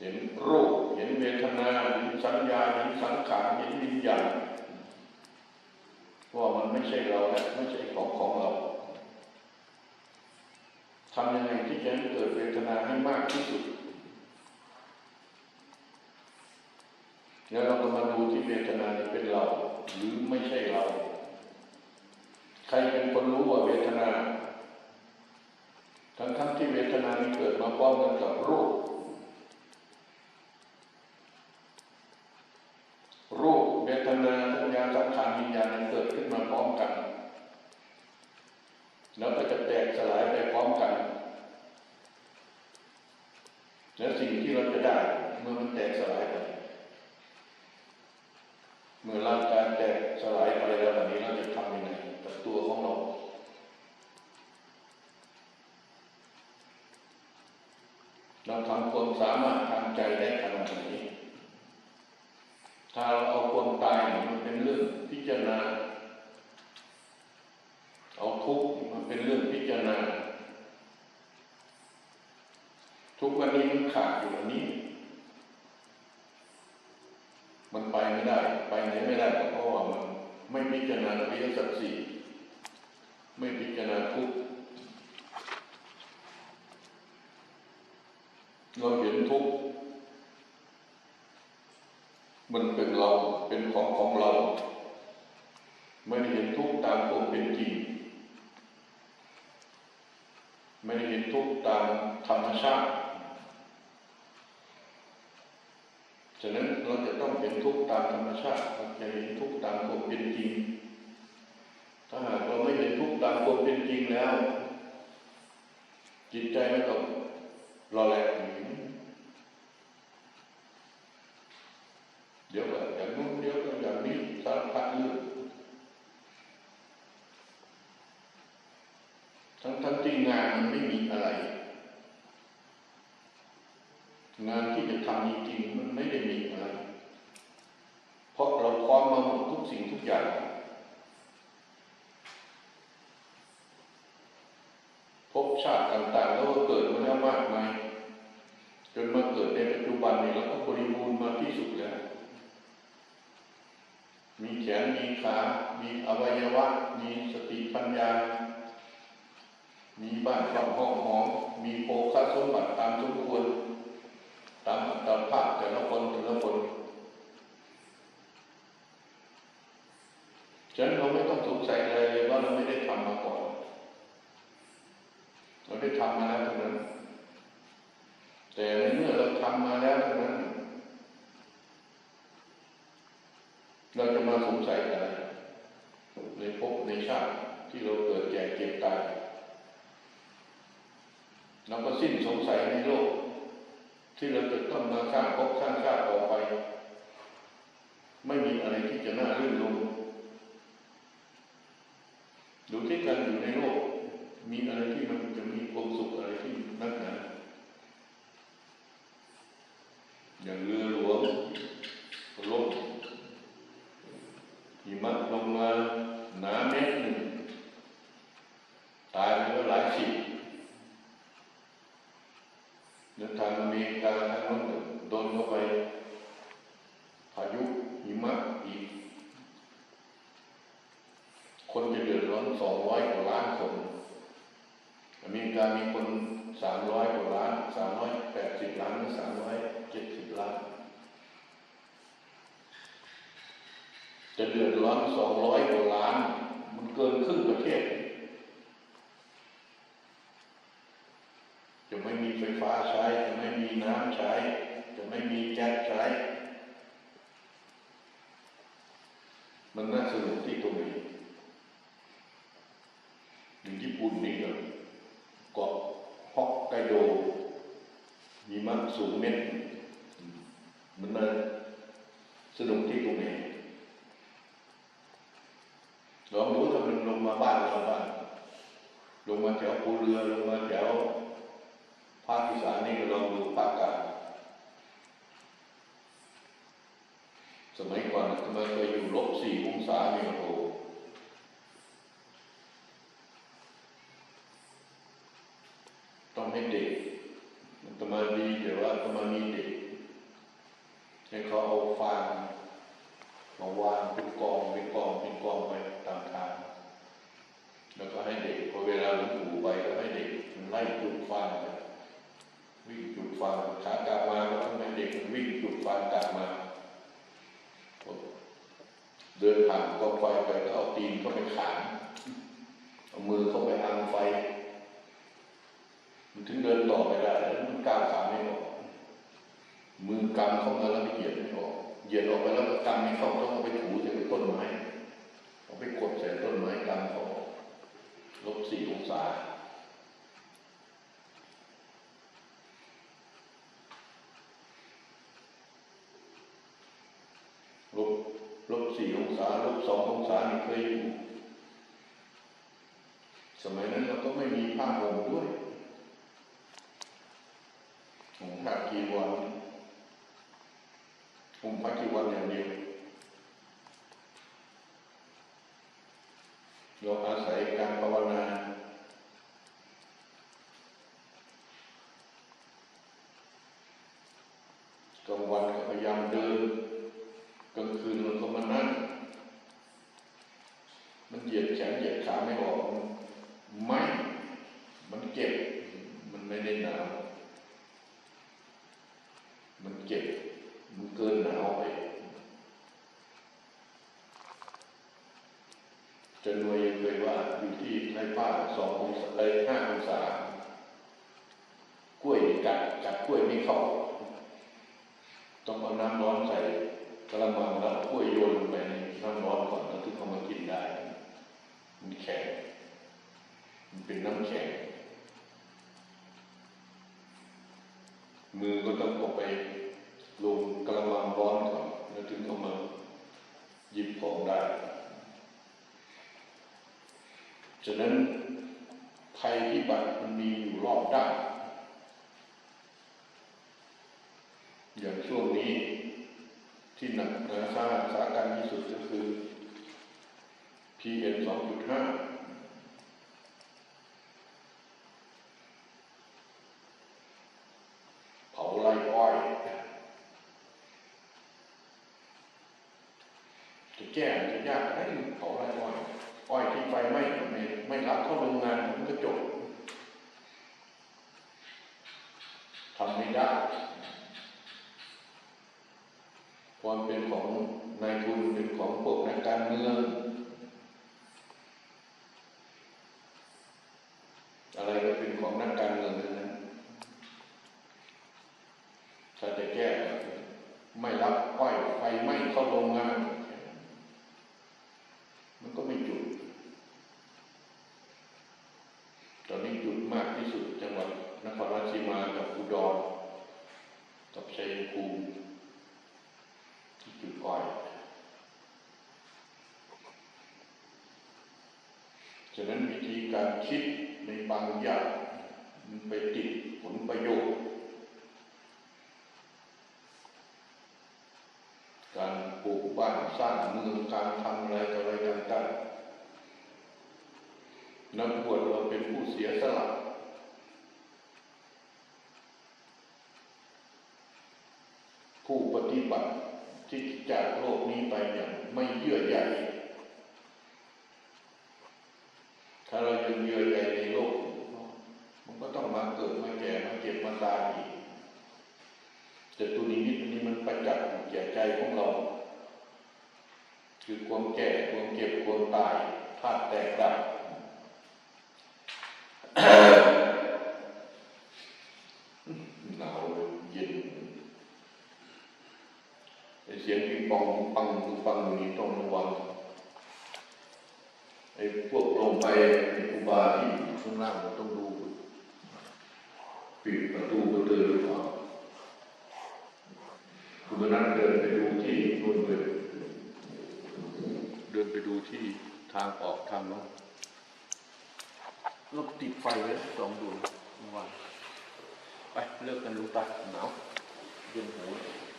เห็นรูป เห็นเวทนา เห็นสัญญา เห็นสังขาร เห็นวิญญาณว่ามันไม่ใช่เราและไม่ใช่ของของเราทำยังไงที่จะให้เกิดเวทนาให้มากที่สุด แล้วเราก็มาดูที่เวทนานี้เป็นเรา หรือไม่ใช่เรา ใครเป็นคนรู้ว่าเวทนา ทั้งทั้งๆที่เวทนานี้เกิดมาพร้อมกันกับรูป รูปเวทนา สัญญาสังขารวิญญาณนั้นเกิดขึ้นมาพร้อมกัน แล้วก็จะแตกสลายไปพร้อมกัน แล้วสิ่งที่เราจะได้เมื่อมันแตกสลายไป เมื่อร่างกายแตกสลายไปแล้วแบบนี้เราจะทำยังไงกับตัวของเราเราทำความสามารถทางใจได้ขนาดไหนถ้าเราเอาความตาย เรื่องพิจารณา เอาทุกข์มันเป็นเรื่องพิจารณา ทุกวันนี้มันขาดอยู่อันนี้ มันไปไม่ได้ ไปไหนไม่ได้เพราะว่ามันไม่พิจารณาอริยสัจสี่ไม่พิจารณาทุกข์เราเห็นทุกข์ มันเป็นเราเป็นของของเรา ไม่ได้เห็นทุกข์ตามความเป็นจริง ไม่ได้เห็นทุกข์ตามธรรมชาติฉะนั้นเราจะต้องเห็นทุกข์ตามธรรมชาติเราจะเห็นทุกข์ตามความเป็นจริง ถ้าหากเราไม่เห็นทุกข์ตามความเป็นจริงแล้ว จิตใจมันก็รอแหลกหนีเดี๋ยวก็อย่างนู้นเดี๋ยวก็อย่างนี้สารพัดเรื่อง ทั้งทั้งที่งานมันไม่มีอะไร งานที่จะทำจริงๆมันไม่ได้มีอะไร เพราะเราพร้อมมาหมดทุกสิ่งทุกอย่างภพชาติต่างๆแล้วก็เกิดมาแล้วมากมายจนมาเกิดในปัจจุบันนี้เราก็บริบูรณ์มาที่สุดแล้ว มีแขนมีขา มีอวัยวะ มีสติปัญญา มีบ้านช่องห้องหอม มีโภคสมบัติตามสมควร ตามอัตภาพแต่ละคนแต่ละคนฉะนั้นเราไม่ต้องสงสัยอะไรเลยว่าเราไม่ได้ทำมาก่อน เราได้ทำมาแล้วเท่านั้น แต่ในเมื่อเราทำมาแล้วเท่านั้น เราจะมาสงสัยอะไรในภพในชาติที่เราเกิดแก่เจ็บตาย เราก็สิ้นสงสัยในโลก ที่เราจะต้องมาสร้างภพสร้างชาติต่อไป ไม่มีอะไรที่จะน่ารื่นรมดูที่การอยู่ในโลก มีอะไรที่มันจะมีความสุขอะไรที่นักหนาอย่างเรือหลวงล่มหิมะลงมาหนาเมตรหนึ่ง ตายไปก็หลายสิบ เดินทางเมกาทางโน้นโดนเข้าไปพายุหิมะอีก คนจะเดือดร้อนสองร้อยกว่าล้านคนอเมริกามีคนสามร้อยกว่าล้านสามร้อยแปดสิบล้านสามร้อยเจ็ดสิบล้าน จะเดือดร้อนสองร้อยกว่าล้าน มันเกินครึ่งประเทศ จะไม่มีไฟฟ้าใช้ จะไม่มีน้ำ ใช้ จะไม่มีแก๊สใช้ มันน่าสนุกที่ตรงนี้อยู่ญี่ปุ่นนี่ก็เกาะฮอกไกโด มีมักสูงเม็ด มันน่าสนุกที่ตรงนี้ลองดูถ้ามันลงมาบ้านเราบ้างลงมาแถวภูเรือลงมาแถว ภาคอีสานนี่ก็ลองดูภาคกลางสมัยก่อนทำไมเคยอยู่ลบสี่องศาเนี่ยโอ้โหต้องให้เด็กมันตมาดีแต่ว่าตมามีเด็กให้เขาเอาฟางมาวางเป็นกองเป็นกองเป็นกองไปตามทางแล้วก็ให้เด็กพอเวลาหลวงปู่ไปก็ให้เด็กไล่จุดฟางไป วิ่งจุดฟางขากลับมาก็ต้องให้เด็กมันวิ่งจุดฟางกลับมา เดินผ่านกองไฟไปก็เอาตีนเข้าไปขานเอามือเข้าไปอังไฟ มันถึงเดินต่อไปได้แล้วมันก้าวขาไม่ออกมือกำเข้ามาแล้วไม่เหยียดไม่ออกเหยียดออกไปแล้วก็กำไม่เข้าต้องเอาไปถูใส่ต้นไม้เอาไปกดใส่ต้นไม้กำเข้าลบสี่องศา ลบ ลบสี่องศาลบสององศานี่เคยอยู่สมัยนั้นเราก็ไม่มีผ้าห่มด้วยห่มผ้ากีวันห่มผ้ากีวันอย่างเดียวเราอาศัยการภาวนา กลางวันก็พยายามเดิน กลางคืนเราก็มานั่ง มันเหยียดแขนเหยียดขาไม่ออกมันไม่ มันเจ็บ มัน ไม่ได้หนาวมันเจ็บ มันเกินหนาวไปจะรวยเคยว่าอยู่ที่ไรป้าสององศาไรห้าองศากล้วยกัดกัดกล้วยไม่เข้าต้องเอาน้ำร้อนใส่กระมังแล้วกล้วยโยนลงไปในน้ำร้อนก่อนแล้วถึงเอามากินได้ มันแข็งมันเป็นน้ำแข็ง มือก็ต้องเอาไปลงกระมังร้อนก่อนแล้วถึงเอามาหยิบของได้ ฉะนั้นภัยพิบัติมันมีอยู่รอบด้านอย่างช่วงนี้ที่หนักหนาสาหัสสาการที่สุดก็คือ PM 2.5 เผาไร่อ้อย จะ แก้จะยากให้เขาไรอ้อยอ้อยที่ไฟไหม้ไม่ไม่รับเข้าโรงงานมันก็จบทำไม่ได้ความเป็นของนายทุนเป็นของพวกนักการเมือง อะไรก็เป็นของนักการเมืองทั้งนั้น ถ้าจะแก้ก็ไม่รับอ้อยไฟไหม้เข้าโรงงาน มันก็ไม่จุด ตอนนี้จุดมากที่สุดจังหวัดนครราชสีมากับอุดรกับ ชัยภูมิที่จุดอ้อยฉะนั้นวิธีการคิดในบางอย่างมันไปติดผลประโยชน์ การปลูกบ้านสร้างเมืองการทำอะไรต่ออะไรต่างๆนักบวชเราเป็นผู้เสียสละ ผู้ป ฏิบัติที่จากโลกนี้ไปอย่างไม่เยื่อใยถ้าเรายังเยื่อใยในโลก มันก็ต้องมาเกิดมาแก่มาเจ็บมาตายอีกแต่ตัวนี้นิดนี้มันประจักษ์แก่ใจของเรา คือความแก่ความเจ็บความตายธาตุแตกดับ หนาวเลยเย็น ไอ้ เสียงปิงปองปังปังปังอยู่นี่ต้องระวังไอ้พวกลงไปอ้ครูบาที่อยู่ข้างล่างเราต้องดูปิดประตูประตูหรือเปล่าคุณนั้นเดินไปดูที่นู่นเลยเดินไปดูที่ทางออกทางนั้นเราติดไฟไว้สองดวงเมื่อวานไปเลิกกันดูตาหนาวเย็นหู